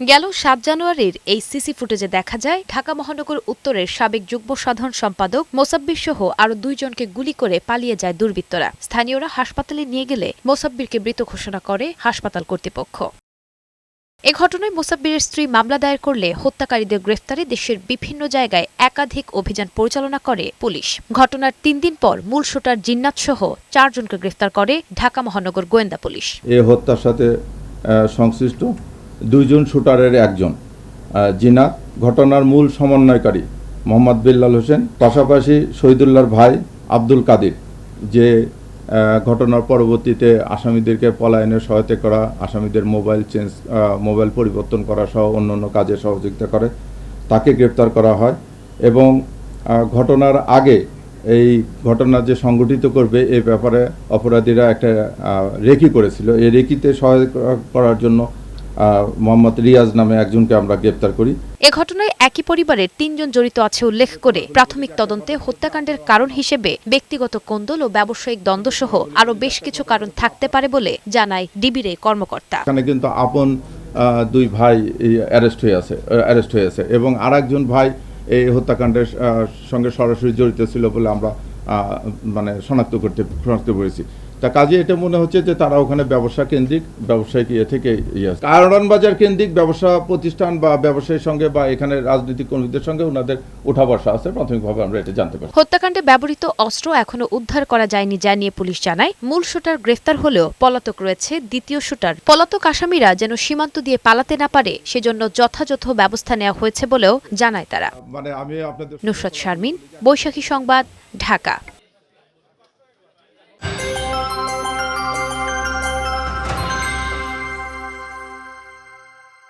গেল সাত জানুয়ারির এই সিসি ফুটেজে দেখা যায়, ঢাকা মহানগর উত্তরের সাবেক যুগ্ম সাধারণ সম্পাদক মোসাব্বির সহ আরও দুইজনকে গুলি করে পালিয়ে যায় দুর্বৃত্তরা। স্থানীয়রা হাসপাতালে নিয়ে গেলে মোসাব্বিরকে মৃত ঘোষণা করে হাসপাতাল কর্তৃপক্ষ। এ ঘটনায় মোসাব্বিরের স্ত্রী মামলা দায়ের করলে হত্যাকারীদের গ্রেফতারে দেশের বিভিন্ন জায়গায় একাধিক অভিযান পরিচালনা করে পুলিশ। ঘটনার তিন দিন পর মূল শুটার জিন্নাত সহ চারজনকে গ্রেফতার করে ঢাকা মহানগর গোয়েন্দা পুলিশ। এ হত্যার সাথে সংশ্লিষ্ট দুইজন শুটারের একজন। জিনা, ঘটনার মূল সমন্বয়কারী, মোহাম্মদ বিল্লাল হোসেন, পাশাপাশি শহীদুল্লাহর ভাই আব্দুল কাদির, যে ঘটনার পরবর্তীতে আসামিদেরকে পলায়নে সহায়তা করা, আসামিদের মোবাইল চেঞ্জ মোবাইল পরিবর্তন করা সহ অন্যান্য কাজে সহযোগিতা করে, তাকে গ্রেপ্তার করা হয় এবং ঘটনার আগে এই ঘটনা যে সংগঠিত করবে, এ ব্যাপারে অপরাধীরা একটা রেকি করেছিল। এই রেকিতে সহায়তা করার জন্য মোহাম্মদ রিয়াজ নামে একজনকে আমরা গ্রেপ্তার করি। এ ঘটনায় একই পরিবারের তিনজন জড়িত আছে উল্লেখ করে প্রাথমিক তদন্তে হত্যাকাণ্ডের কারণ হিসেবে ব্যক্তিগত কোন্দল ও ব্যবসায়িক দ্বন্দ্বসহ আরও বেশ কিছু কারণ থাকতে পারে বলে জানায় ডিবির এই কর্মকর্তা। এখানে কিন্তু আপন দুই ভাই অ্যারেস্ট হয়ে আছে অ্যারেস্ট হয়ে আছে এবং আরেকজন ভাই এই হত্যাকাণ্ডের সঙ্গে সরাসরি জড়িত ছিল বলে আমরা মানে শনাক্ত করতে শনাক্ত করেছি। তা কাজে এটা মনে হচ্ছে যে তারা ওখানে ব্যবসা কেন্দ্রিক ব্যবসায়িক ইয়ে থেকে ইয়ে কারণ বাজার কেন্দ্রিক ব্যবসা প্রতিষ্ঠান বা ব্যবসায়ীর সঙ্গে বা এখানে রাজনৈতিক কর্মীদের সঙ্গে ওনাদের উঠা বসা আছে প্রাথমিকভাবে আমরা এটা জানতে পারি হত্যাকাণ্ডে ব্যবহৃত অস্ত্র এখনও উদ্ধার করা যায়নি জানিয়ে পুলিশ জানায়। মূল শুটার গ্রেফতার হলেও পলাতক রয়েছে দ্বিতীয় শুটার। পলাতক আসামিরা যেন সীমান্ত দিয়ে পালাতে না পারে সেজন্য যথাযথ ব্যবস্থা নেওয়া হয়েছে বলেও জানায় তারা। মানে আমি আপনাদের নুসরত শারমিন বৈশাখী সংবাদ ঢাকা।